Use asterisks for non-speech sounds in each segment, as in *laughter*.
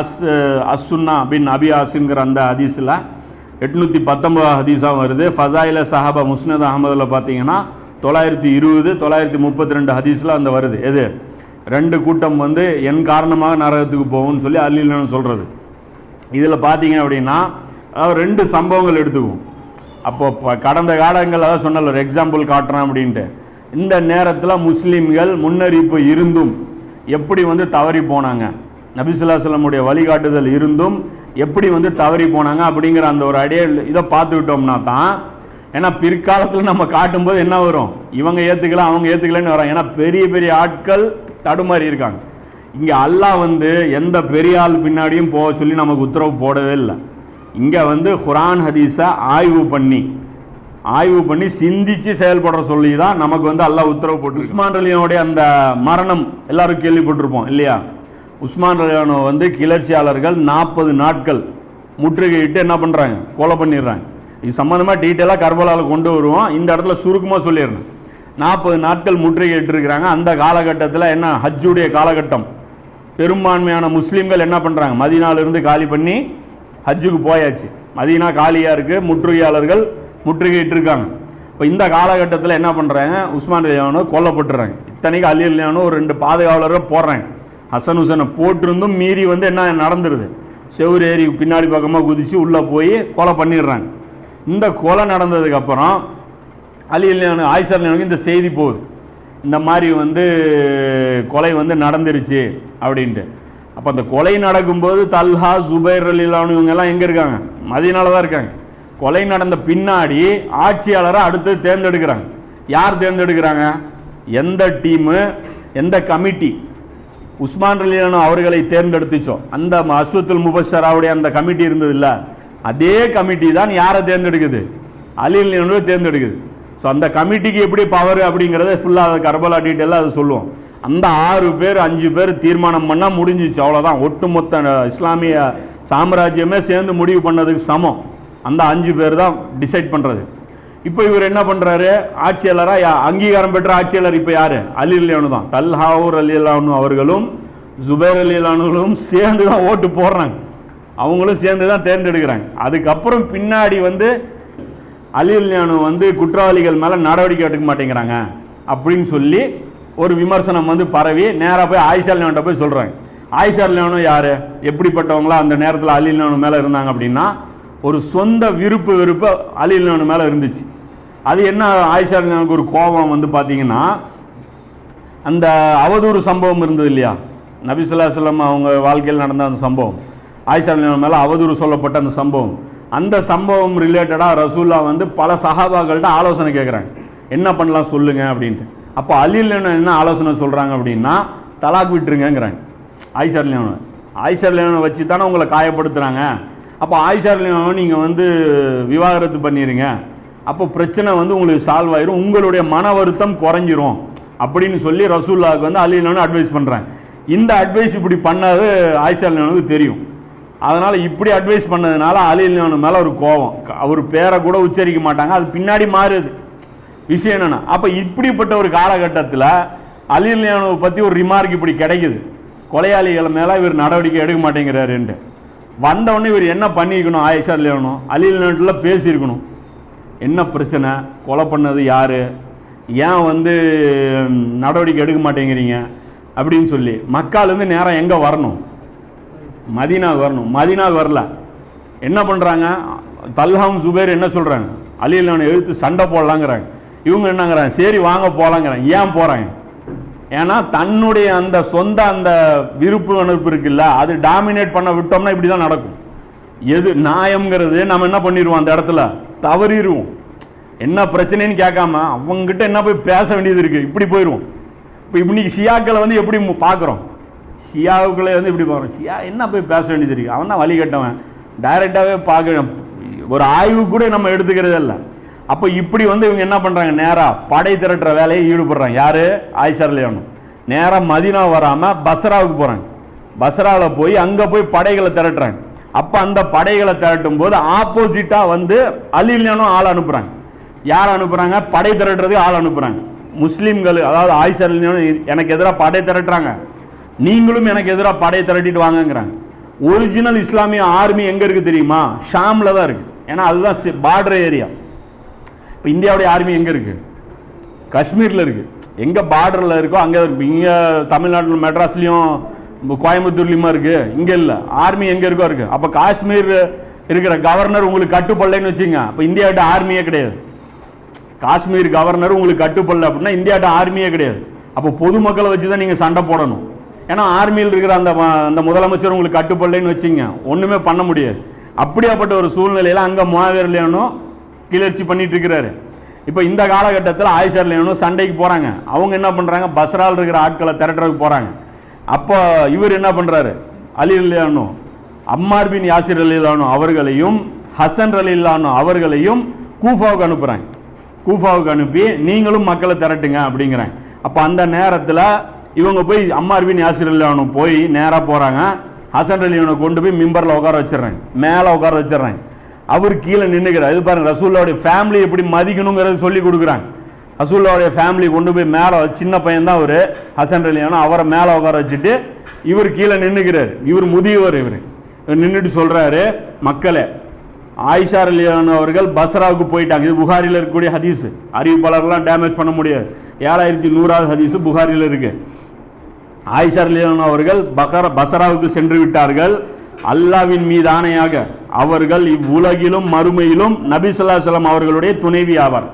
As அஸ்ஸுன்னா பின் அபி ஆசிங்கிற அந்த ஹதீஸில் எட்நூற்றி பத்தொம்போது ஹதீஸாக வருது. ஃபசாயில சஹாபா முஸ்னத் அகமதில் பார்த்தீங்கன்னா தொள்ளாயிரத்தி இருபது தொள்ளாயிரத்தி முப்பத்தி ரெண்டு ஹதீஸில் அந்த வருது. எது? ரெண்டு கூட்டம் வந்து என் காரணமாக நரகத்துக்கு போகும்னு சொல்லி அல்லில்னு சொல்கிறது இதில் பார்த்தீங்க அப்படின்னா ரெண்டு சம்பவங்கள் எடுத்துக்குவோம். அப்போ ப- கடந்த காலங்கள் அதாவது சொன்னல ஒரு எக்ஸாம்பிள் காட்டுறேன் அப்படின்ட்டு. இந்த நேரத்தில் முஸ்லீம்கள் முன்னறிவிப்பு இருந்தும் எப்படி வந்து தவறி போனாங்க? நபிசுல்லாசலமுடைய வழிகாட்டுதல் இருந்தும் எப்படி வந்து தவறி போனாங்க அப்படிங்கிற அந்த ஒரு அடைய இதை பார்த்துக்கிட்டோம்னா தான் ஏன்னா பிற்காலத்தில் நம்ம காட்டும்போது என்ன வரும்? இவங்க ஏற்றுக்கலாம் அவங்க ஏற்றுக்கலன்னு வரோம். ஏன்னா பெரிய பெரிய ஆட்கள் தடுமாறி இருக்காங்க. இங்கே அல்லாஹ் வந்து எந்த பெரிய ஆள் பின்னாடியும் போக சொல்லி நமக்கு உத்தரவு போடவே இல்லை. இங்கே வந்து குரான் ஹதீஸை ஆய்வு பண்ணி ஆய்வு பண்ணி சிந்திச்சு செயல்படுற சொல்லி தான் நமக்கு வந்து அல்லாஹ் உத்தரவு போட்டு உஸ்மான் அலியனுடைய அந்த மரணம் எல்லாரும் கேள்விப்பட்டிருப்போம் இல்லையா? உஸ்மான் ரலியானோ வந்து கிளர்ச்சியாளர்கள் நாற்பது நாட்கள் முற்றுகையிட்டு என்ன பண்ணுறாங்க கொலை பண்ணிடுறாங்க. இது சம்மந்தமாக டீட்டெயிலாக கர்பலாவில் கொண்டு வருவோம். இந்த இடத்துல சுருக்கமாக சொல்லிடுறேன் நாற்பது நாட்கள் முற்றுகையிட்டு இருக்கிறாங்க. அந்த காலகட்டத்தில் என்ன? ஹஜ்ஜுடைய காலகட்டம். பெரும்பான்மையான முஸ்லீம்கள் என்ன பண்ணுறாங்க மதினாலிருந்து காலி பண்ணி ஹஜ்ஜுக்கு போயாச்சு. மதீனா காலியாக இருக்குது முற்றுகையாளர்கள் முற்றுகையிட்டு இருக்காங்க. இப்போ இந்த காலகட்டத்தில் என்ன பண்ணுறாங்க உஸ்மான் ரலியானோ கொல்லப்பட்டுறாங்க. இத்தனைக்கு அலி லியானோ ஒரு ரெண்டு பாதுகாவலரை போடுறாங்க. ஹசன் ஹுசனை போட்டிருந்தும் மீறி வந்து என்ன நடந்துருது? செவ்வறு ஏறி பின்னாடி பக்கமாக குதித்து உள்ளே போய் கொலை பண்ணிடுறாங்க. இந்த கொலை நடந்ததுக்கப்புறம் அலி இல்லையானு ஆயிஷா இந்த செய்தி போகுது. இந்த மாதிரி வந்து கொலை வந்து நடந்துருச்சு அப்படின்ட்டு. அப்போ அந்த கொலை நடக்கும்போது தல்ஹா சுபைர் அலிலானு இவங்கெல்லாம் எங்கே இருக்காங்க? மதியனால தான் இருக்காங்க. கொலை நடந்த பின்னாடி ஆட்சியாளரை அடுத்து தேர்ந்தெடுக்கிறாங்க. யார் தேர்ந்தெடுக்கிறாங்க? எந்த டீமு? எந்த கமிட்டி? உஸ்மான் ரலியானு அவர்களை தேர்ந்தெடுத்துச்சோம் அந்த அஸ்வத்துல் முபஷராவுடைய அந்த கமிட்டி இருந்தது இல்லை அதே கமிட்டி தான் யாரை தேர்ந்தெடுக்குது? அலி ரலியானுவை தேர்ந்தெடுக்குது. ஸோ அந்த கமிட்டிக்கு எப்படி பவர் அப்படிங்கிறத ஃபுல்லாக அதை கர்பலா டீட்டெயிலாக அதை சொல்லுவோம். அந்த ஆறு பேர் அஞ்சு பேர் தீர்மானம் பண்ணால் முடிஞ்சிச்சு. அவ்வளோதான் ஒட்டுமொத்த மொத்த இஸ்லாமிய சாம்ராஜ்யமே சேர்ந்து முடிவு பண்ணதுக்கு சமம். அந்த அஞ்சு பேர் தான் டிசைட் பண்ணுறது இப்போ இவர் என்ன பண்ணுறாரு ஆட்சியாளராக அங்கீகாரம் பெற்ற ஆட்சியாளர் இப்போ யார்? அலி அலியானு தான். தல்ஹாவூர் அலி அல்லானு அவர்களும் ஜுபேர் அலி அல்லானுகளும் சேர்ந்து தான் ஓட்டு போடுறாங்க. அவங்களும் சேர்ந்து தான் தேர்ந்தெடுக்கிறாங்க. அதுக்கப்புறம் பின்னாடி வந்து அலி அலியானு வந்து குற்றவாளிகள் மேலே நடவடிக்கை எடுக்க மாட்டேங்கிறாங்க அப்படின்னு சொல்லி ஒரு விமர்சனம் வந்து பரவி நேராக போய் ஆயிஷா அலியான்ட்ட போய் சொல்கிறாங்க ஆயிஷா அலியானு யார்? எப்படிப்பட்டவங்களா? அந்த நேரத்தில் அலி அலியானு மேலே இருந்தாங்க அப்படின்னா ஒரு சொந்த விருப்பு வெறுப்பு அலி அலியானு மேலே இருந்துச்சு. அது என்ன ஆயிஷா எனக்கு ஒரு கோபம் வந்து பார்த்தீங்கன்னா அந்த அவதூறு சம்பவம் இருந்தது இல்லையா? நபிசுல்லா சொல்லம் அவங்க வாழ்க்கையில் நடந்த அந்த சம்பவம். ஆயிஷா மேலே அவதூறு சொல்லப்பட்ட அந்த சம்பவம். அந்த சம்பவம் ரிலேட்டடாக ரசூல்லா வந்து பல சஹாபாக்கள்கிட்ட ஆலோசனை கேட்குறாங்க என்ன பண்ணலாம் சொல்லுங்க அப்படின்ட்டு. அப்போ அலில் என்ன ஆலோசனை சொல்கிறாங்க அப்படின்னா தலாக் விட்டுருங்கிறாங்க ஆயிஷா லியோனை ஆயிஷா லியோனை வச்சு தானே உங்களை காயப்படுத்துகிறாங்க அப்போ ஆயிஷா லியோனை நீங்கள் வந்து விவாகரத்து பண்ணிடுங்க அப்போ பிரச்சனை வந்து உங்களுக்கு சால்வ் ஆயிரும். உங்களுடைய மன வருத்தம் குறைஞ்சிரும். அப்படின்னு சொல்லி ரசூல்லாவுக்கு வந்து அலிலானு அட்வைஸ் பண்ணுறேன் இந்த அட்வைஸ் இப்படி பண்ணது ஆயிஷா அலிலானுக்கு தெரியும். அதனால் இப்படி அட்வைஸ் பண்ணதுனால அலிலானு மேலே ஒரு கோபம் அவர் பேரை கூட உச்சரிக்க மாட்டாங்க. அது பின்னாடி மாறுது விஷயம் என்னென்னா அப்போ இப்படிப்பட்ட ஒரு காலகட்டத்தில் அலிலானுவை பற்றி ஒரு ரிமார்க் இப்படி கிடைக்குது. கொலையாளிகள் மேலே இவர் நடவடிக்கை எடுக்க மாட்டேங்கிறாருன்ட்டு. வந்தவொடனே இவர் என்ன பண்ணியிருக்கணும் ஆயிஷா அலிலானும் அலிலானுல பேசியிருக்கணும். என்ன பிரச்சனை? கொலை பண்ணது யார்? ஏன் வந்து நடவடிக்கை எடுக்க மாட்டேங்கிறீங்க? அப்படின்னு சொல்லி. மக்காலேருந்து நேரம் எங்கே வரணும்? மதினாவுக்கு வரணும். மதினாவுக்கு வரல. என்ன பண்ணுறாங்க தல்ஹாம் சுபேர் என்ன சொல்கிறாங்க அலிலான எழுத்து சண்டை போடலாங்கிறாங்க. இவங்க என்னங்கிறாங்க? சரி வாங்க போகலாங்கிறாங்க ஏன் போகிறாங்க ஏன்னா தன்னுடைய அந்த சொந்த அந்த விருப்பு அனுப்பு இருக்குல்ல அது டாமினேட் பண்ண விட்டோம்னா இப்படி தான் நடக்கும். எது நியாயங்கிறது நம்ம என்ன பண்ணிடுவோம் அந்த இடத்துல? தவறிடுவோம். என்ன பிரச்சனைன்னு கேட்காம அவங்ககிட்ட என்ன போய் பேச வேண்டியது இருக்குது இப்படி போயிடுவோம் இப்போ இன்னைக்கு ஷியாக்களை வந்து எப்படி பார்க்குறோம்? ஷியாவுக்குள்ளே வந்து இப்படி பார்க்குறோம்? ஷியா என்ன போய் பேச வேண்டியது இருக்குது அவன் தான் வழி கட்டவன். டைரெக்டாகவே பார்க்க ஒரு ஆய்வு கூட நம்ம எடுத்துக்கிறதே இல்லை. அப்போ இப்படி வந்து இவங்க என்ன பண்ணுறாங்க நேராக படை திரட்டுற வேலையை ஈடுபடுறாங்க. யார்? ஆயிஷர்லையானும் நேராக மதினா வராமல் பஸ்ராவுக்கு போகிறாங்க பஸ்ராவில் போய் அங்கே போய் படைகளை திரட்டுறாங்க. அப்போ அந்த படைகளை திரட்டும் போது ஆப்போசிட்டாக வந்து அலிலியானும் ஆள் அனுப்புகிறாங்க யார் அனுப்புகிறாங்க படை திரட்டுறதுக்கு ஆள் அனுப்புகிறாங்க முஸ்லீம்கள் அதாவது ஆயிஷா எனக்கு எதிராக படை திரட்டுறாங்க. நீங்களும் எனக்கு எதிராக படை திரட்டிட்டு வாங்கங்கிறாங்க. ஒரிஜினல் இஸ்லாமிய ஆர்மி எங்க இருக்கு தெரியுமா? ஷாம்ல தான் இருக்கு. ஏன்னா அதுதான் பார்டர் ஏரியா இப்போ இந்தியாவுடைய ஆர்மி எங்க இருக்கு? காஷ்மீர்ல இருக்கு. எங்க பார்டர்ல இருக்கோ அங்கே இருக்கு. இங்க தமிழ்நாட்டில் மெட்ராஸ்லயும் இப்ப கோயம்புத்தூர்லயுமா இருக்கு? இங்க இல்ல. ஆர்மி எங்க இருக்கோ இருக்கு. அப்ப காஷ்மீர் இருக்கிற கவர்னர் உங்களுக்கு கட்டுப்படலைன்னு வச்சுங்க அப்ப இந்தியாவிட்ட ஆர்மியே கிடையாது. காஷ்மீர் கவர்னர் உங்களுக்கு கட்டுப்படல அப்படின்னா இந்தியாட்ட ஆர்மியே கிடையாது. அப்போ பொதுமக்களை வச்சு தான் நீங்கள் சண்டை போடணும். ஏன்னா ஆர்மியில் இருக்கிற அந்த அந்த முதலமைச்சர் உங்களுக்கு கட்டுப்படலைன்னு வச்சுங்க. ஒன்றுமே பண்ண முடியாது. அப்படியாப்பட்ட ஒரு சூழ்நிலையில் அங்கே முவாவேர் கிளர்ச்சி பண்ணிட்டு இருக்கிறாரு. இப்போ இந்த காலகட்டத்தில் ஆயிஷர் லேனும் சண்டைக்கு போகிறாங்க அவங்க என்ன பண்ணுறாங்க பஸ்ரால் இருக்கிற ஆட்களை திரட்டுறதுக்கு போகிறாங்க அப்போ இவர் என்ன பண்ணுறாரு அலி லியானு அம்மார் பின் யாசிர் அலிலானு அவர்களையும் ஹசன் அலிலானு அவர்களையும் கூஃபாவுக்கு அனுப்புகிறாங்க கூஃபாவுக்கு அனுப்பி நீங்களும் மக்களை திரட்டுங்க அப்படிங்கிறாங்க அப்போ அந்த நேரத்தில் இவங்க போய் அம்மார் பின் யாசிர் போய் நேராக போகிறாங்க ஹசன் அலிவனை கொண்டு போய் மிம்பரில் உட்கார வச்சிடுறாங்க மேலே உட்கார வச்சிடுறாங்க அவர் கீழே நின்றுக்கிறார் இது பாருங்க ரசூல்லாவுடைய ஃபேமிலி எப்படி மதிக்கணுங்கிறத சொல்லி கொடுக்குறாங்க. ரசூல்லாவுடைய ஃபேமிலி கொண்டு போய் மேலே சின்ன பையன் தான் அவர். ஹசன் அலியானோ அவரை மேலே உட்கார வச்சுட்டு இவர் கீழே நின்றுக்கிறார் இவர் முதியவர் இவர். நின்றுட்டு சொல்கிறாரு மக்களே ஆயிஷா அலியான் அவர்கள் பஸ்ராவுக்கு போயிட்டாங்க. இது புகாரில் இருக்கக்கூடிய ஹதீஸ். அறிவிப்பாளர்லாம் டேமேஜ் பண்ண முடியாது. ஏழாயிரத்தி நூறாவது ஹதீஸ் புகாரில் இருக்கு. ஆயிஷா அலியான் அவர்கள் பகர பசராவுக்கு சென்று விட்டார்கள். அல்லாவின் மீது ஆணையாக அவர்கள் இவ்வுலகிலும் மறுமையிலும் நபி சொல்லா சொல்லம் அவர்களுடைய துணைவி ஆவார்.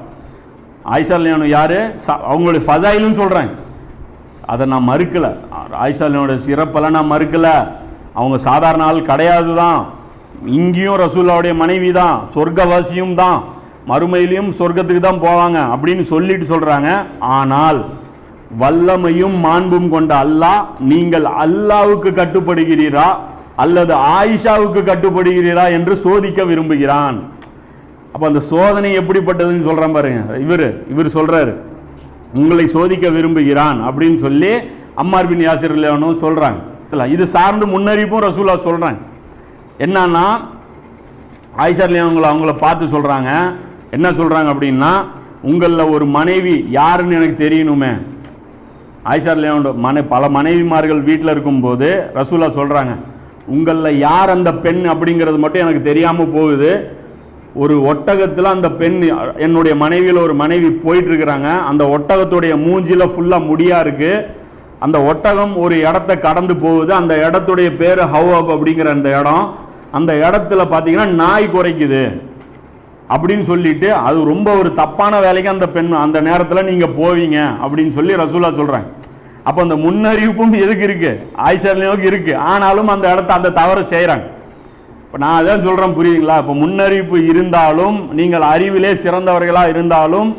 ஆயிஷா அலியானு யாரு? ச- அவங்களுடைய ஃபதாயிலும் சொல்கிறேன் அதை நான் மறுக்கலை. ஆயிஷா அலியானுடைய சிறப்பெல்லாம் நான் மறுக்கலை. அவங்க சாதாரண ஆள் கிடையாது தான் இங்கேயும் ரசூல்லாவுடைய மனைவி தான் சொர்க்கவாசியும் தான். மறுமையிலையும் சொர்க்கத்துக்கு தான் போவாங்க அப்படின்னு சொல்லிட்டு சொல்கிறாங்க ஆனால் வல்லமையும் மாண்பும் கொண்ட அல்லாஹ் நீங்கள் அல்லாவுக்கு கட்டுப்படுகிறீரா அல்லது ஆயிஷாவுக்கு கட்டுப்படுகிறீரா என்று சோதிக்க விரும்புகிறான். அப்போ அந்த சோதனை எப்படிப்பட்டதுன்னு சொல்கிறான் பாருங்க. இவர் இவர் சொல்கிறாரு உங்களை சோதிக்க விரும்புகிறான் அப்படின்னு சொல்லி அம்மார் பின் யாசிர் லேவனும் இது சார்ந்து முன்னறிப்பும் ரசூலா சொல்கிறாங்க என்னன்னா ஆயிஷா அவங்கள பார்த்து சொல்கிறாங்க என்ன சொல்கிறாங்க அப்படின்னா உங்களில் ஒரு மனைவி யாருன்னு எனக்கு தெரியணுமே. ஆயிஷா மனை பல மனைவிமார்கள் வீட்டில் இருக்கும்போது ரசூலா சொல்கிறாங்க உங்களில் யார் அந்த பெண்? அப்படிங்கிறது மட்டும் எனக்கு தெரியாமல் போகுது. ஒரு ஒட்டகத்தில் அந்த பெண் என்னுடைய மனைவியில் ஒரு மனைவி போயிட்டுருக்குறாங்க. அந்த ஒட்டகத்துடைய மூஞ்சியில் ஃபுல்லாக முடியாக இருக்குது அந்த ஒட்டகம் ஒரு இடத்த கடந்து போகுது. அந்த இடத்துடைய பேர் ஹவப் அப்படிங்கிற அந்த இடம். அந்த இடத்துல பார்த்தீங்கன்னா நாய் குறைக்குது. அப்படின்னு சொல்லிட்டு அது ரொம்ப ஒரு தப்பான வேலைக்கு அந்த பெண் அந்த நேரத்தில் நீங்கள் போவீங்க அப்படின்னு சொல்லி ரசூலா சொல்கிறேன் அப்போ அந்த முன்னறிவிப்பும் எதுக்கு இருக்குது ஆயிஷாலையும் இருக்குது ஆனாலும் அந்த இடத்த அந்த தவறு செய்கிறாங்க இப்போ நான் அதான் சொல்கிறேன் புரியுதுங்களா? இப்போ முன்னறிவிப்பு இருந்தாலும் நீங்கள் அறிவிலே சிறந்தவர்களாக இருந்தாலும்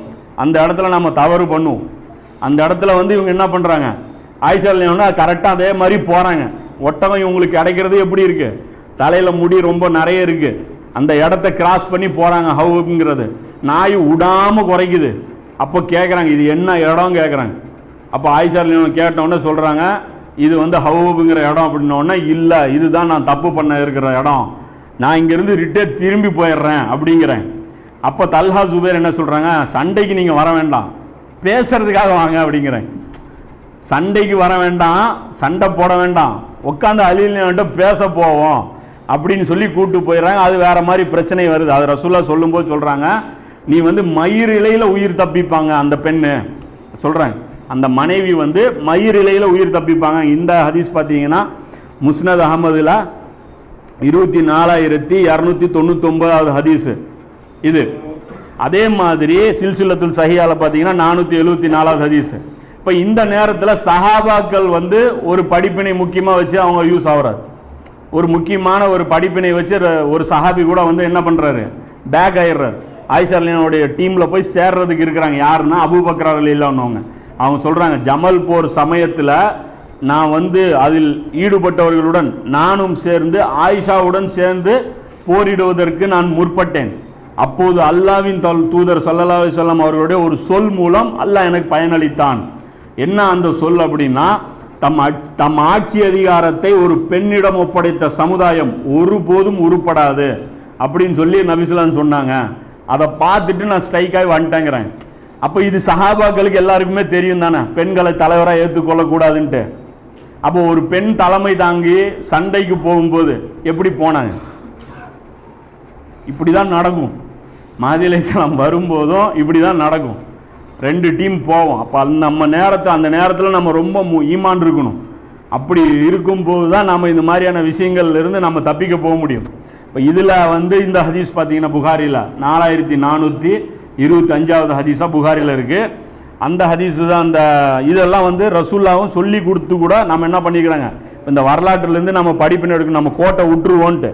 அந்த இடத்துல நம்ம தவறு பண்ணுவோம். அந்த இடத்துல வந்து இவங்க என்ன பண்ணுறாங்க ஆயிஷாலையோன்னா கரெக்டாக அதே மாதிரி போகிறாங்க ஒட்டகம் இவங்களுக்கு கிடைக்கிறது எப்படி இருக்குது தலையில் முடி ரொம்ப நிறைய இருக்கு. அந்த இடத்த கிராஸ் பண்ணி போகிறாங்க ஹவுங்கிறது நாய் விடாமல் குறைக்குது. அப்போ கேட்குறாங்க இது என்ன இடம் கேட்குறாங்க அப்போ ஆயிஷாலையும் கேட்டோன்னே சொல்கிறாங்க இது வந்து ஹவுபுங்கிற இடம். அப்படின்னோடனே இல்லை இதுதான் நான் தப்பு பண்ண இருக்கிற இடம். நான் இங்கேருந்து ரிட்டேர் திரும்பி போயிடுறேன் அப்படிங்கிறேன். அப்போ தல்ஹா சுபேர் என்ன சொல்கிறாங்க சண்டைக்கு நீங்கள் வர வேண்டாம். பேசுறதுக்காக வாங்க அப்படிங்கிறேன். சண்டைக்கு வர வேண்டாம் சண்டை போட வேண்டாம். உட்காந்து அலிலிட்ட பேச போவோம். அப்படின்னு சொல்லி கூட்டு போயிடுறாங்க. அது வேற மாதிரி பிரச்சனை வருது. அது ரசூல்லா சொல்லும்போது சொல்றாங்க நீ வந்து மயிர் இலையில உயிர் தப்பிப்பாங்க அந்த பெண்ணு. சொல்கிறாங்க அந்த மனைவி வந்து மயிர் இலையில உயிர் தப்பிப்பாங்க. இந்த ஹதீஸ் பார்த்தீங்கன்னா முஸ்னத் அகமதுல இருபத்தி நாலாயிரத்தி இரநூத்தி தொண்ணூத்தி ஒன்பதாவது ஹதீஸ். இது. அதே மாதிரி சில்சிலத்துல் சஹியால பார்த்தீங்கன்னா நானூற்றி எழுபத்தி நாலாவது ஹதீஸ். இப்போ இந்த நேரத்தில் சஹாபாக்கள் வந்து ஒரு படிப்பினை முக்கியமாக வச்சு அவங்க யூஸ் ஆகுறாரு. ஒரு முக்கியமான ஒரு படிப்பினை வச்சு ஒரு சஹாபி கூட வந்து என்ன பண்ணுறாரு பேக் ஆயிடுறாரு. ஆயிஷாலினுடைய டீமில் போய் சேர்றதுக்கு இருக்கிறாங்க. யாருன்னா அபூபக்கர் அலில்லான்னவங்க. அவங்க சொல்கிறாங்க ஜமல் போர் சமயத்தில் நான் வந்து அதில் ஈடுபட்டவர்களுடன் நானும் சேர்ந்து ஆயிஷாவுடன் சேர்ந்து போரிடுவதற்கு நான் முற்பட்டேன். அப்போது அல்லாவின் தல் தூதர் ஸல்லல்லாஹு அவர்களுடைய ஒரு சொல் மூலம் அல்லாஹ் எனக்கு பயனளித்தான். என்ன அந்த சொல் அப்படின்னா தம் தம் ஆட்சி அதிகாரத்தை ஒரு பெண்ணிடம் ஒப்படைத்த சமுதாயம் ஒருபோதும் உருப்படாது அப்படின்னு சொல்லி நபிசுலான் சொன்னாங்க. அதை பார்த்துட்டு நான் ஸ்ட்ரைக்காகி வந்துட்டேங்கிறேன். அப்போ இது சஹாபாக்களுக்கு எல்லாருக்குமே தெரியும் தானே? பெண்களை தலைவராக ஏற்றுக்கொள்ளக்கூடாதுன்ட்டு. அப்போ ஒரு பெண் தலைமை தாங்கி சண்டைக்கு போகும்போது எப்படி போனாங்க? இப்படி தான் நடக்கும். மாதி வரும்போதும் இப்படி தான் நடக்கும். ரெண்டு டீம் போவோம். அப்போ அந்த நம்ம நேரத்தை அந்த நேரத்தில் நம்ம ரொம்ப மு- ஈமான் இருக்கணும் அப்படி இருக்கும்போது தான் நம்ம இந்த மாதிரியான விஷயங்கள்லேருந்து நம்ம தப்பிக்க போக முடியும். இப்போ இதில் வந்து இந்த ஹதீஸ் பார்த்தீங்கன்னா புகாரியில் நாலாயிரத்தி நானூற்றி இருபத்தஞ்சாவது ஹதீஸாக புகாரில் இருக்குது அந்த ஹதீஸு தான் அந்த இதெல்லாம் வந்து ரசூல்லாவும் சொல்லி கொடுத்து கூட நம்ம என்ன பண்ணிக்கிறாங்க? இந்த வரலாற்றுலேருந்து நம்ம படிப்பின எடுக்கணும் நம்ம கோட்டை விட்டுருவோன்ட்டு.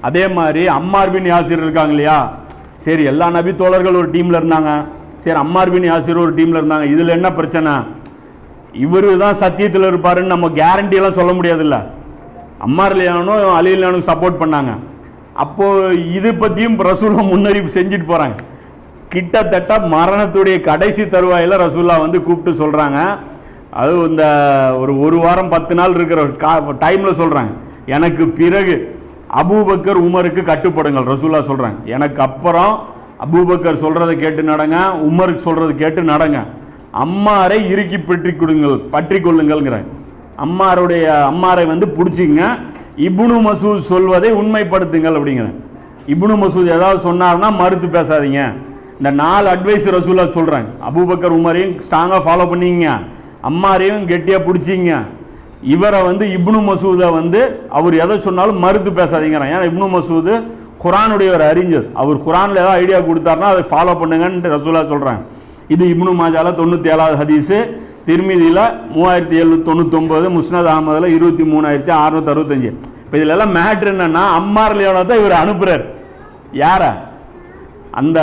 அதே மாதிரி அம்மார் பின் யாசிர் இருக்காங்க இல்லையா? சரி எல்லா நபி தோழர்கள் ஒரு டீமில் இருந்தாங்க. சரி அம்மார் ஆசிரியர் யாசிர் ஒரு டீமில் இருந்தாங்க. இதில் என்ன பிரச்சனை? இவரு தான் சத்தியத்தில் இருப்பாருன்னு நம்ம கேரண்டியெல்லாம் சொல்ல முடியாதுல்ல. அம்மார் இல்லையானும் அலி சப்போர்ட் பண்ணாங்க. அப்போது இது பற்றியும் ரசூலா முன்னறிவிப்பு செஞ்சுட்டு போகிறாங்க கிட்டத்தட்ட மரணத்துடைய கடைசி தருவாயில் ரசூல்லா வந்து கூப்பிட்டு சொல்கிறாங்க அது இந்த ஒரு ஒரு வாரம் பத்து நாள் இருக்கிற டைமில் சொல்கிறாங்க எனக்கு பிறகு அபூபக்கர் உமருக்கு கட்டுப்படுங்கள் ரசூல்லா சொல்கிறாங்க எனக்கு அப்புறம் அபூபக்கர் சொல்கிறத கேட்டு நடங்க உமருக்கு சொல்கிறது கேட்டு நடங்க. அம்மாரை இறுக்கி பற்றி கொடுங்கள் பற்றி கொள்ளுங்கள்ங்கிற அம்மாருடைய அம்மாரை வந்து பிடிச்சிங்க இப்னு மசூத் சொல்வதை உண்மைப்படுத்துங்கள் அப்படிங்கிறேன். இப்னு மசூத் ஏதாவது சொன்னார்னா மறுத்து பேசாதீங்க. இந்த நாலு அட்வைஸ் ரசூலா சொல்கிறாங்க அபூபக்கர் உமரையும் ஸ்ட்ராங்காக ஃபாலோ பண்ணிங்க. அம்மாரையும் கெட்டியாக பிடிச்சிங்க இவரை வந்து இப்னு மசூதை வந்து அவர் எதை சொன்னாலும் மறுத்து பேசாதீங்கிறான். ஏன்னா இப்னு மசூது குரானுடைய ஒரு அறிஞர். அவர் குரானில் ஏதாவது ஐடியா கொடுத்தாருன்னா அதை ஃபாலோ பண்ணுங்கன்னு ரசூலா சொல்கிறாங்க இது இப்னு மாஜால தொண்ணூற்றி ஏழாவது ஹதீஸு. திருமிதியில் மூவாயிரத்தி எழுநூத்தி தொண்ணூத்தொம்பது முஸ்னத் அகமதில் இருபத்தி மூணாயிரத்தி அறுநூத்தி அறுபத்தஞ்சு. இப்போ இதில் எல்லாம் மேட்ரு என்னன்னா அம்மார் தான் இவர் அனுப்புகிறார் யாரை? அந்த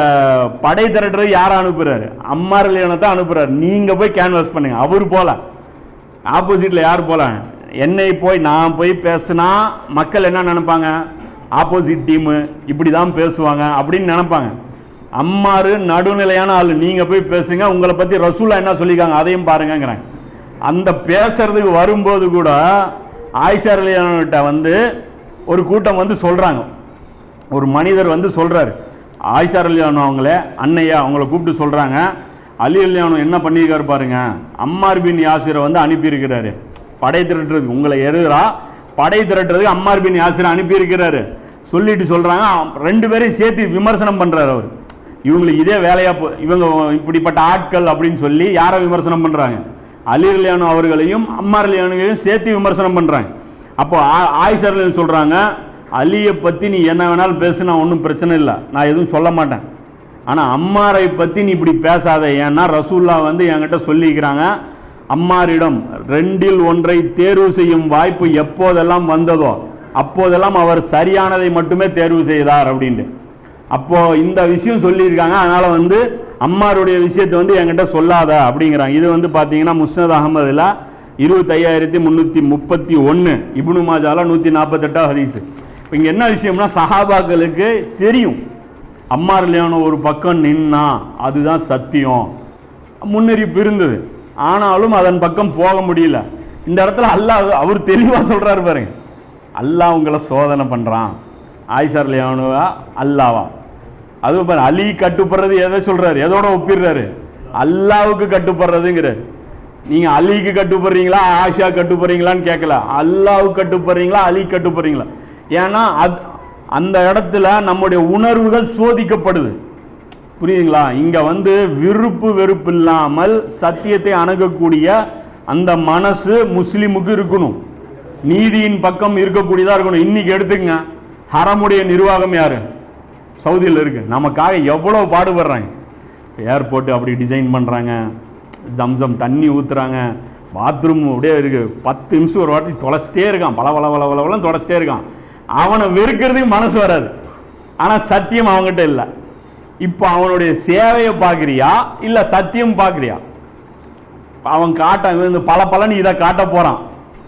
படை திரட்டுறது யாரை அனுப்புகிறாரு அம்மார் தான் அனுப்புகிறார் நீங்கள் போய் கேன்வாஸ் பண்ணுங்கள் அவர் போல. ஆப்போசிட்டில் யார் போகல என்னை போய் நான் போய் பேசுனா மக்கள் என்ன நினைப்பாங்க? ஆப்போசிட் டீமு இப்படி தான் பேசுவாங்க அப்படின்னு நினைப்பாங்க. அம்மாரு நடுநிலையான ஆள் நீங்கள் போய் பேசுங்க உங்களை பற்றி ரசூலா என்ன சொல்லியிருக்காங்க அதையும் பாருங்கங்கிறாங்க. அந்த பேசுறதுக்கு வரும்போது கூட ஆயிஷார் ரலியல்லாஹுட்ட வந்து ஒரு கூட்டம் வந்து சொல்கிறாங்க ஒரு மனிதர் வந்து சொல்கிறாரு ஆயிஷார் அலியானு அவங்கள அன்னையா அவங்கள கூப்பிட்டு சொல்கிறாங்க அலி அலியானு என்ன பண்ணியிருக்காரு பாருங்க அம்மார் பின் யாசிரை வந்து அனுப்பியிருக்கிறாரு. படை திரட்டுறதுக்கு உங்களை எதிரா படை திரட்டுறதுக்கு அம்மார் பின் யாசிரை அனுப்பியிருக்கிறாரு. சொல்லிட்டு சொல்கிறாங்க ரெண்டு பேரையும் சேர்த்து விமர்சனம் பண்ணுறாரு அவர். இவங்களுக்கு இதே வேலையாக போ இவங்க இப்படிப்பட்ட ஆட்கள் அப்படின்னு சொல்லி யாரை விமர்சனம் பண்ணுறாங்க அலி அலியானு அவர்களையும் அம்மார் லியானுகளையும் சேர்த்து விமர்சனம் பண்ணுறாங்க அப்போ ஆ- சொல்கிறாங்க அலியை பற்றி நீ என்ன வேணாலும் பேசுனா ஒன்றும் பிரச்சனை இல்லை நான் எதுவும் சொல்ல மாட்டேன். ஆனால் அம்மாரை பற்றி நீ இப்படி பேசாத ஏன்னா ரசூல்லா வந்து என்கிட்ட சொல்லிக்கிறாங்க அம்மாரிடம் ரெண்டில் ஒன்றை தேர்வு செய்யும் வாய்ப்பு எப்போதெல்லாம் வந்ததோ அப்போதெல்லாம் அவர் சரியானதை மட்டுமே தேர்வு செய்தார் அப்படின்ட்டு. அப்போ இந்த விஷயம் சொல்லியிருக்காங்க. அதனால வந்து அம்மாருடைய விஷயத்தை வந்து என்கிட்ட சொல்லாத அப்படிங்கிறாங்க. இது வந்து பார்த்தீங்கன்னா முஸ்னத் அகமதுல இருபத்தையாயிரத்தி முந்நூற்றி முப்பத்தி ஒன்று இப்னு மாஜால நூற்றி நாற்பத்தெட்டாவது ஹதீஸு. இப்போ இங்கே என்ன விஷயம்னா சஹாபாக்களுக்கு தெரியும். அம்மார் ஒரு பக்கம் நின்னா அதுதான் சத்தியம். முன்னறிப்பு இருந்தது. ஆனாலும் அதன் பக்கம் போக முடியல. இந்த இடத்துல அல்லாஹ் அவர் தெளிவாக சொல்கிறாரு பாருங்க. அல்லாஹ் உங்களை சோதனை பண்ணுறான் ஆயிசார்லியானுவா அல்லாவா அதுவும் பாரு அலி கட்டுப்படுறது எதை சொல்கிறாரு எதோட ஒப்பிடுறாரு? அல்லாவுக்கு கட்டுப்படுறதுங்கிறார். நீங்கள் அலிக்கு கட்டுப்படுறீங்களா ஆஷா கட்டுப்படுறீங்களான்னு கேட்கல அல்லாவுக்கு கட்டுப்படுறீங்களா அலி கட்டுப்படுறீங்களா? ஏன்னா அது அந்த இடத்துல நம்முடைய உணர்வுகள் சோதிக்கப்படுது. புரியுதுங்களா? இங்க வந்து விருப்பு வெறுப்பு இல்லாமல் சத்தியத்தை அணுகக்கூடிய அந்த மனசு முஸ்லீமுக்கு இருக்கணும். நீதியின் பக்கம் இருக்கக்கூடியதா இருக்கணும். இன்னைக்கு எடுத்துக்கங்க. ஹரமுடைய நிர்வாகம் யாரு? சவுதியில் இருக்கு. நமக்காக எவ்வளவு பாடுபடுறாங்க? ஏர்போர்ட் அப்படி டிசைன் பண்றாங்க. ஜம்சம் தண்ணி ஊத்துறாங்க. பாத்ரூம் அப்படியே இருக்கு. பத்து நிமிஷம் ஒரு வாட்டி தொலைச்சிட்டே இருக்கான். பல பல பல பல தொலைச்சிட்டே இருக்கான். அவனை வெறுக்கிறதுக்கு மனசு வராது. ஆனா சத்தியம் அவங்ககிட்ட இல்லை. இப்போ அவனுடைய சேவையை பார்க்குறியா? இல்லை சத்தியம் பார்க்குறியா? அவன் காட்ட இந்த பல பலன் இதை காட்ட போகிறான்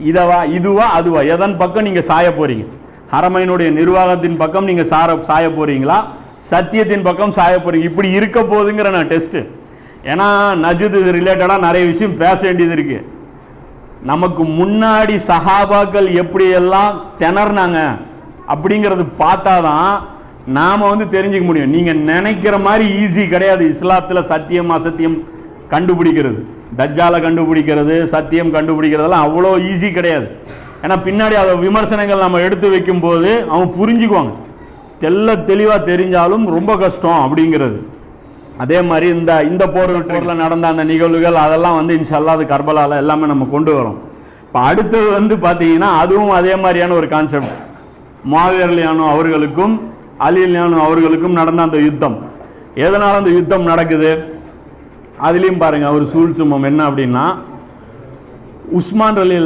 இதவா இதுவா அதுவா? எதன் பக்கம் நீங்கள் சாய போகிறீங்க ஹரமையினுடைய நிர்வாகத்தின் பக்கம் நீங்கள் சார சாய போகிறீங்களா சத்தியத்தின் பக்கம் சாய போகிறீங்க இப்படி இருக்க போகுதுங்கிற நான் டெஸ்ட்டு ஏன்னா நஜித் ரிலேட்டடாக நிறைய விஷயம் பேச வேண்டியது இருக்கு. நமக்கு முன்னாடி சஹாபாக்கள் எப்படியெல்லாம் திணறினாங்க? அப்படிங்கிறது பார்த்தாதான் நாம் வந்து தெரிஞ்சுக்க முடியும். நீங்கள் நினைக்கிற மாதிரி ஈஸி கிடையாது. இஸ்லாத்தில் சத்தியம் அசத்தியம் கண்டுபிடிக்கிறது. தஜ்ஜாலை கண்டுபிடிக்கிறது சத்தியம் கண்டுபிடிக்கிறதெல்லாம் அவ்வளோ ஈஸி கிடையாது. ஏன்னா பின்னாடி அதை விமர்சனங்கள் நம்ம எடுத்து வைக்கும்போது அவன் புரிஞ்சுக்குவாங்க. தெல்ல தெளிவாக தெரிஞ்சாலும் ரொம்ப கஷ்டம் அப்படிங்கிறது. அதே மாதிரி இந்த இந்த போர் போரில் நடந்த அந்த நிகழ்வுகள் அதெல்லாம் வந்து இன்ஷல்லா அது கர்பலால எல்லாமே நம்ம கொண்டு வரோம். இப்போ அடுத்தது வந்து பார்த்தீங்கன்னா அதுவும் அதே மாதிரியான ஒரு கான்செப்ட் மாவீரலியானோ அவர்களுக்கும் அலிலியானோ அவர்களுக்கும் நடந்த அந்த யுத்தம். எதனால் அந்த யுத்தம் நடக்குது? அதுலேயும் பாருங்க அவர் சூழ்ச்சுமம் என்ன அப்படின்னா உஸ்மான் அலி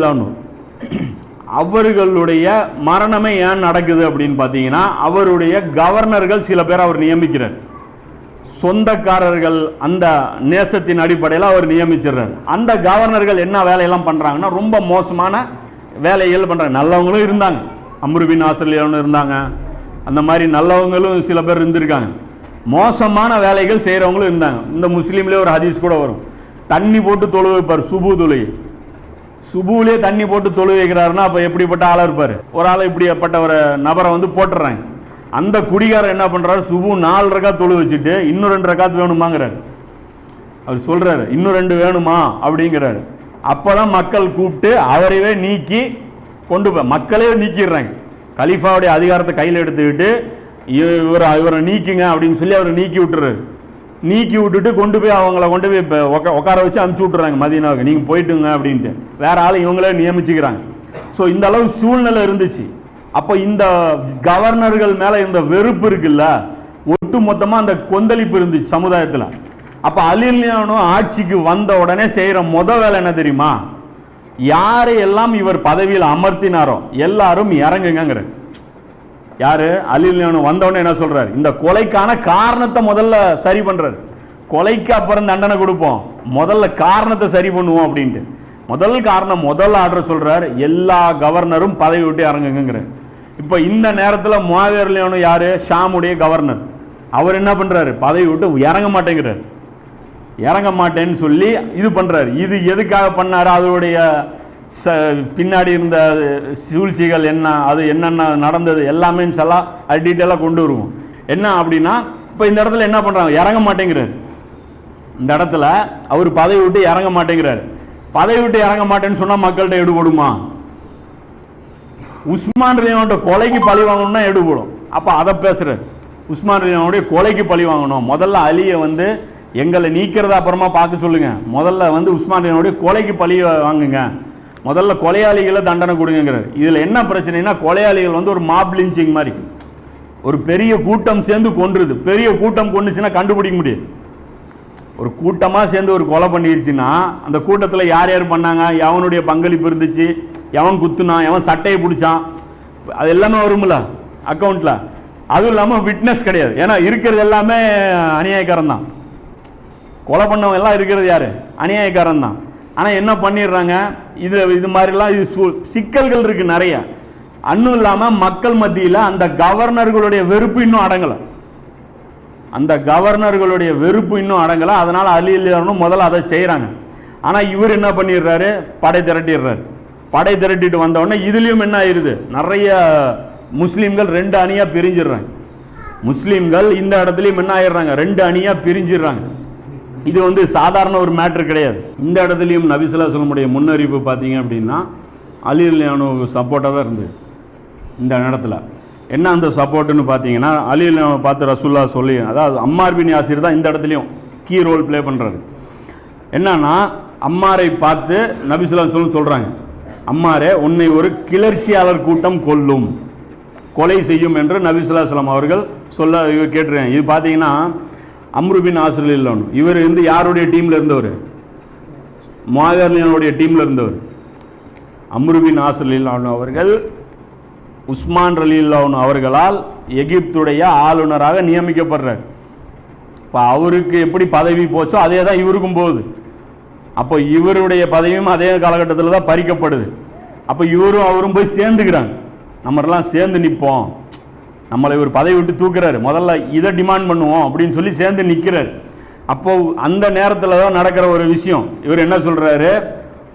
அவர்களுடைய மரணமே ஏன் நடக்குது அப்படின்னு பார்த்தீங்கன்னா அவருடைய கவர்னர்கள் சில பேர் அவர் நியமிக்கிறார். சொந்தக்காரர்கள் அந்த நேசத்தின் அடிப்படையில் அவர் நியமிச்சிடுறார். அந்த கவர்னர்கள் என்ன வேலையெல்லாம் பண்ணுறாங்கன்னா ரொம்ப மோசமான வேலைகள் பண்ணுறாங்க நல்லவங்களும் இருந்தாங்க. அம்ருபின் ஆசிரியர்னு இருந்தாங்க. அந்த மாதிரி நல்லவங்களும் சில பேர் இருந்திருக்காங்க. மோசமான வேலைகள் செய்கிறவங்களும் இருந்தாங்க. இந்த முஸ்லீம்லேயே ஒரு ஹதீஸ் கூட வரும். தண்ணி போட்டு தொழு வைப்பார் சுபு தொழுகை சுபுவிலே தண்ணி போட்டு தொழு வைக்கிறாருன்னா அப்போ எப்படிப்பட்ட ஆளாக இருப்பார்? ஒரு ஆள் இப்படிப்பட்ட ஒரு நபரை வந்து போட்டுடுறாங்க அந்த குடிகாரர் என்ன பண்ணுறாரு சுபு நாலு ரக்கா தொழு வச்சுட்டு இன்னும் ரெண்டு ரக்காத்து வேணுமாங்கிறாரு. அவர் சொல்கிறாரு இன்னும் ரெண்டு வேணுமா? அப்படிங்கிறாரு. அப்போ தான் மக்கள் கூப்பிட்டு அவரையே நீக்கி கொண்டு போய் மக்களே நீக்கிடுறாங்க. கலீஃபாவுடைய அதிகாரத்தை கையில் எடுத்துக்கிட்டு இவர் இவரை இவரை நீக்குங்க அப்படின்னு சொல்லி அவரை நீக்கி விட்டுறாரு நீக்கி விட்டுட்டு கொண்டு போய் அவங்கள கொண்டு போய் இப்போ உக்க உட்கார வச்சு அனுப்பிச்சி விட்டுறாங்க மதியனாவுக்கு நீங்கள் போயிட்டுங்க அப்படின்ட்டு. வேற ஆள் இவங்களே நியமிச்சுக்கிறாங்க. ஸோ இந்த அளவு சூழ்நிலை இருந்துச்சு. அப்போ இந்த கவர்னர்கள் மேலே இந்த வெறுப்பு இருக்குல்ல? ஒட்டு மொத்தமாக அந்த கொந்தளிப்பு இருந்துச்சு சமுதாயத்தில். அப்போ அலிலியானோ ஆட்சிக்கு வந்த உடனே செய்கிற முத வேலை என்ன தெரியுமா? யாரை எல்லாம் இவர் பதவியில் அமர்த்தினாரோ எல்லாரும் இறங்குங்கிற யாரு? அலிலியானோ வந்தவொடனே என்ன சொல்றாரு? இந்த கொலைக்கான காரணத்தை முதல்ல சரி பண்றாரு. கொலைக்கு அப்புறம் தண்டனை கொடுப்போம். முதல்ல காரணத்தை சரி பண்ணுவோம் அப்படின்ட்டு. முதல் காரணம் முதல் ஆர்டர் சொல்றாரு எல்லா கவர்னரும் பதவி விட்டு இறங்குங்கிற இப்போ இந்த நேரத்தில் முவாவியர்லியானோ யாரு? ஷாமுடைய கவர்னர் அவர் என்ன பண்றாரு? பதவி விட்டு இறங்க மாட்டேங்கிறார். இறங்க மாட்டேன்னு சொல்லி இது பண்ணுறாரு இது எதுக்காக பண்ணாரு? அதனுடைய ச- பின்னாடி இருந்த சூழ்ச்சிகள் என்ன? அது என்னென்ன நடந்தது? எல்லாமே சொல்லா அது டீட்டெயிலாக கொண்டு வருவோம். என்ன அப்படின்னா இப்போ இந்த இடத்துல என்ன பண்ணுறாங்க இறங்க மாட்டேங்கிறார். இந்த இடத்துல அவர் பதவி விட்டு இறங்க மாட்டேங்கிறாரு. பதவி விட்டு இறங்க மாட்டேன்னு சொன்னால் மக்கள்கிட்ட எடுபடுமா? உஸ்மான் ரலியானோட கொலைக்கு பழி வாங்கணும்னா எடுபடும். அப்போ அதை பேசுகிறார் உஸ்மான் ரலியானுடைய கொலைக்கு பழி வாங்கணும். முதல்ல அலியை வந்து எங்களை நீக்கிறதா அப்புறமா பார்க்க சொல்லுங்க. முதல்ல வந்து உஸ்மான் கொலைக்கு பழி வாங்குங்க. முதல்ல கொலையாளிகளை தண்டனை கொடுங்கிறார் இதில் என்ன பிரச்சனைனா கொலையாளிகள் வந்து ஒரு மாப் லிஞ்சிங் மாதிரி. ஒரு பெரிய கூட்டம் சேர்ந்து கொன்றுது. பெரிய கூட்டம் கொண்டுச்சுன்னா கண்டுபிடிக்க முடியாது. ஒரு கூட்டமாக சேர்ந்து ஒரு கொலை பண்ணிருச்சுன்னா அந்த கூட்டத்தில் யார் யார் பண்ணாங்க? எவனுடைய பங்களிப்பு இருந்துச்சு? எவன் குத்துனான்? எவன் சட்டையை பிடிச்சான்? அது எல்லாமே வரும்ல அக்கௌண்ட்டில் அதுவும் இல்லாமல் விட்னஸ் கிடையாது. ஏன்னா இருக்கிறது எல்லாமே அநியாயக்காரன் தான் கொலை பண்ணவங்க எல்லாம் இருக்கிறது யார்? அநியாயக்காரன் தான் ஆனால் என்ன பண்ணிடுறாங்க? இது இது மாதிரிலாம் இது சூ- சிக்கல்கள் இருக்குது நிறைய. அன்னும் இல்லாமல் மக்கள் மத்தியில் அந்த கவர்னர்களுடைய வெறுப்பு இன்னும் அடங்கலை. அந்த கவர்னர்களுடைய வெறுப்பு இன்னும் அடங்கலை. அதனால் அலி இல்லையானும் முதல்ல அதை செய்கிறாங்க ஆனால் இவர் என்ன பண்ணிடுறாரு? படை திரட்டிடுறாரு. படை திரட்டிட்டு வந்தவொடனே இதுலேயும் என்ன ஆயிடுது நிறைய முஸ்லீம்கள் ரெண்டு அணியாக பிரிஞ்சிடுறாங்க. முஸ்லீம்கள் இந்த இடத்துலையும் என்ன ஆயிடுறாங்க? ரெண்டு அணியாக பிரிஞ்சிடுறாங்க. இது வந்து சாதாரண ஒரு மேட்ரு கிடையாது. இந்த இடத்துலையும் நபிசுல்லாசலமுடைய முன்னறிவிப்பு பார்த்தீங்க அப்படின்னா அலி இல்லையானு சப்போர்ட்டாக தான் இருந்தது. இந்த இடத்துல என்ன அந்த சப்போர்ட்டுன்னு பார்த்தீங்கன்னா அலியில் பார்த்து ரசூல்லா சொல்லி அதாவது அம்மார் பின் யாசிர் தான் இந்த இடத்துலையும் கீ ரோல் ப்ளே பண்ணுறாரு என்னன்னா அம்மாரை பார்த்து நபிசுல்லா சொல்லும் சொல்கிறாங்க அம்மாரே உன்னை ஒரு கிளர்ச்சியாளர் கூட்டம் கொல்லும் கொலை செய்யும் என்று நபிசுல்லாஸ்லாம் அவர்கள் சொல்ல கேட்டுருக்கேன் இது பார்த்தீங்கன்னா அம்ருபின் ஆசிரியர் இவர் வந்து யாருடைய டீமில் இருந்தவர்? மாவீரனுடைய டீமில் இருந்தவர். அம்ருபின் ஆசிரியர் அவர்கள் உஸ்மான் ரலீல்லான் அவர்களால் எகிப்துடைய ஆளுநராக நியமிக்கப்படுறார். இப்போ அவருக்கு எப்படி பதவி போச்சோ அதே தான் இவருக்கும் போகுது. அப்போ இவருடைய பதவியும் அதே காலகட்டத்தில் தான் பறிக்கப்படுது. அப்போ இவரும் அவரும் போய் சேர்ந்துக்கிறாங்க. நம்மரெல்லாம் சேர்ந்து நிற்போம் நம்மளை இவர் பதவி விட்டு தூக்குறாரு. முதல்ல இதை டிமாண்ட் பண்ணுவோம் அப்படின்னு சொல்லி சேர்ந்து நிற்கிறார் அப்போ அந்த நேரத்தில் தான் நடக்கிற ஒரு விஷயம். இவர் என்ன சொல்கிறாரு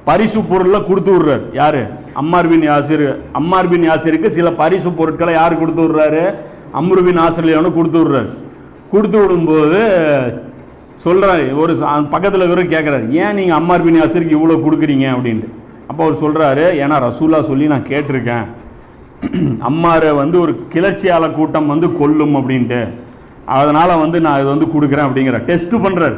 பரிசு பொருளை கொடுத்து விடுறாரு. யார்? அம்மார்பின் யாசிர். அம்மார்பின் யாசிருக்கு சில பரிசு பொருட்களை யார் கொடுத்து விடுறாரு? அம்ருபின் பின் கொடுத்து விடுறாரு. கொடுத்து விடும்போது சொல்கிறாரு ஒரு பக்கத்தில் இருக்கிற கேட்குறாரு ஏன் நீங்கள் அம்மார்பின் யாசிருக்கு இவ்வளோ கொடுக்குறீங்க? அப்படின்ட்டு. அப்போ அவர் சொல்கிறாரு ஏன்னா ரசூலா சொல்லி நான் கேட்டிருக்கேன். *clears throat* அம்மாரை வந்து ஒரு கிளர்ச்சியாள கூட்டம் வந்து கொல்லும் அப்படின்ட்டு. அதனால் வந்து நான் இது வந்து கொடுக்குறேன் அப்படிங்கிற. டெஸ்ட்டு பண்ணுறாரு